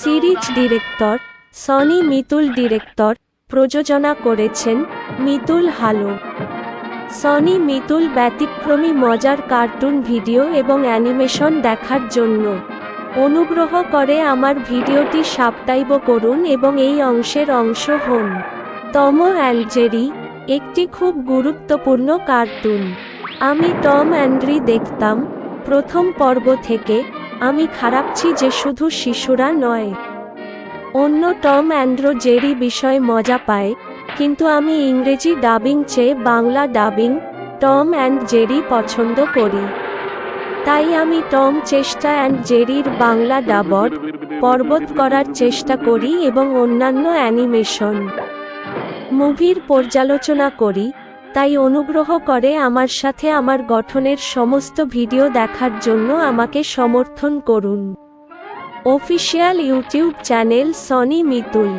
Series director Sony Mitul director প্রযোজনা করেছেন মিতুল হালো। Sony Mitul ব্যতিক্রমী মজার কার্টুন ভিডিও এবং অ্যানিমেশন দেখার জন্য। অনুগ্রহ করে আমার ভিডিওটি সাবস্ক্রাইব করুন এবং এই অংশের অংশ হন। টম অ্যান্ড জেরি একটি খুব গুরুত্বপূর্ণ কার্টুন। আমি টম অ্যান্ড্রি দেখতাম, প্রথম পর্ব থেকে আমি খারাপছি যে শুধু শিশুরা নয়। অন্য টম অ্যান্ড্রো জেরি বিষয়ে মজা পায়, কিন্তু আমি ইংরেজি ডাবিং চেয়ে Bangla dubbing Tom and Jerry পছন্দ করি। তাই আমি টম চেষ্টা অ্যান্ড জেরির বাংলা ডাবর পর্বত করার চেষ্টা করি এবং অন্যান্য অ্যানিমেশন মুভির পর্যালোচনা করি। তাই অনুগ্রহ করে আমার সাথে আমার গঠনের সমস্ত ভিডিও দেখার জন্য আমাকে সমর্থন করুন। Official YouTube channel Sony Mitul.